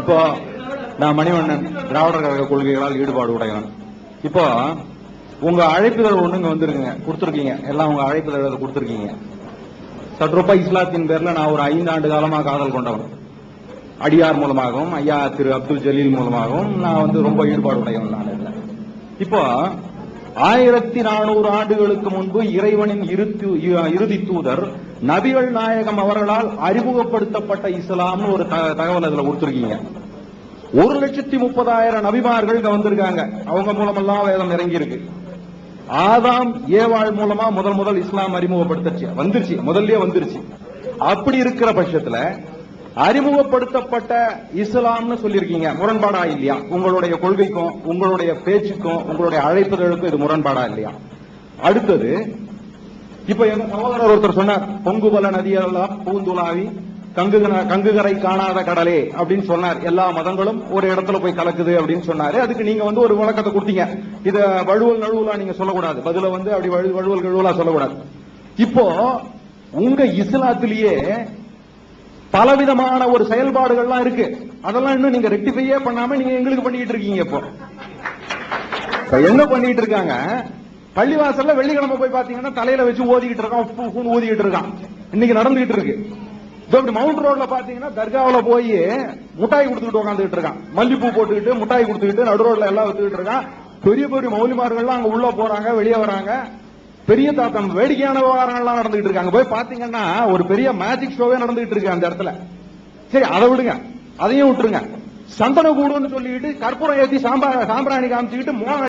இப்போ நான் மணிவண்ணன் திராவிடர் கழக கொள்கைகளால் ஈடுபாடு உடையவன். இப்போ உங்க அழைப்புதழ் ஒண்ணுங்க வந்துருங்க வந்திருக்குங்க. கொடுத்துருக்கீங்க. எல்லாம் உங்க அழைப்புதழ் கொடுத்துருக்கீங்க. சட்ரூபா இஸ்லாத்தின் பேர்ல நான் ஒரு ஐந்து ஆண்டு காலமாக காதல் கொண்டவன். அடியார் மூலமாகவும் ஐயா திரு அப்துல் ஜலீல் மூலமாகவும் நான் வந்து ரொம்ப ஈடுபாடு உடையவன் நான் இப்போ ஆயிரத்தி நானூறு ஆண்டுகளுக்கு முன்பு இறைவனின் இறுதி இறுதி தூதர் நபிகள் நாயகம் அவர்களால் அறிமுகப்படுத்தப்பட்ட இஸ்லாம்னு ஒரு த- தகவல் அதுல கொடுத்துருக்கீங்க. ஒரு லட்சத்தி முப்பதாயிரம் நபிமார்கள் இங்க வந்திருக்காங்க. அவங்க மூலமெல்லாம் வேதம் இறங்கி இருக்கு ஆதாம் ஏவாள் மூலமா முதல் முதல் இஸ்லாம் அறிமுகப்படுத்துச்சு. வந்துருச்சு. முதல்லயே வந்துருச்சு. அப்படி இருக்கிற பட்சத்துல அறிமுகப்படுத்தப்பட்ட இஸ்லாம்னு சொல்லியிருக்கீங்க. முரண்பாடா இல்லையா? உங்களுடைய கொள்கைக்கும் உங்களுடைய பேச்சுக்கும் உங்களுடைய அழைப்புகளுக்கும் இது முரண்பாடா இல்லையா? அடுத்தது இப்ப எங்க சகோதரர் ஒருத்தர் சொன்னார் பொங்குபல நதியெல்லாம் பூந்துலாவி கங்கு கங்குகரை காணாத கடலே அப்படின்னு சொன்னார். எல்லா மதங்களும் ஒரு இடத்துல போய் கலக்குது அப்படின்னு சொன்னாரு. அதுக்கு நீங்க வந்து ஒரு விளக்கத்தை கொடுத்தீங்க. இத வழுவல் நழுவலா நீங்க சொல்லக்கூடாது. பதில வந்து அப்படி வழு- வழுவல் கழுவலா சொல்லக்கூடாது. இப்போ உங்க இஸ்லாத்திலேயே பலவிதமான ஒரு செயல்பாடுகள்லாம் இருக்கு. அதெல்லாம் இன்னும் நீங்க ரெக்டிஃபையே பண்ணாம நீங்க எங்களுக்கு பண்ணிட்டு இருக்கீங்க இப்போ. இப்ப என்ன பண்ணிட்டு இருக்காங்க? பள்ளிவாசல்ல வெள்ளிக்கிழமை போய் பாத்தீங்கன்னா தலையில வச்சு ஓதிக்கிட்டு இருக்கான் உப்பு உப்புன்னு ஓதிக்கிட்டு இருக்கான். இன்னைக்கு நடந்துகிட்டு இருக்கு. இப்படி மவுண்ட் ரோட்ல பாத்தீங்கன்னா தர்காவுல போய் முட்டாய் கொடுத்துக்கிட்டு உட்காந்துட்டு இருக்கான். மல்லிப்பூ போட்டுக்கிட்டு முட்டாய் கொடுத்துக்கிட்டு நடு ரோட்ல எல்லாம் வச்சுக்கிட்டு இருக்கான். பெரிய பெரிய மௌலிமார்கள்லாம் அங்க உள்ள போறாங்க வெளியே வராங்க. பெரிய தாத்தா வேடிக்கையான விவகாரங்கள்லாம் நடந்துகிட்டு இருக்காங்க. போய் பாத்தீங்கன்னா ஒரு பெரிய மேஜிக் ஷோவே நடந்துகிட்டு இருக்கு அந்த இடத்துல. சரி அதை விடுங்க. அதையும் விட்டுருங்க. சந்தன கூடுன்னு சொல்லிட்டு கற்பூரம் ஏற்றி சாம்பா சாம்பிராணி காமிச்சுக்கிட்டு மோக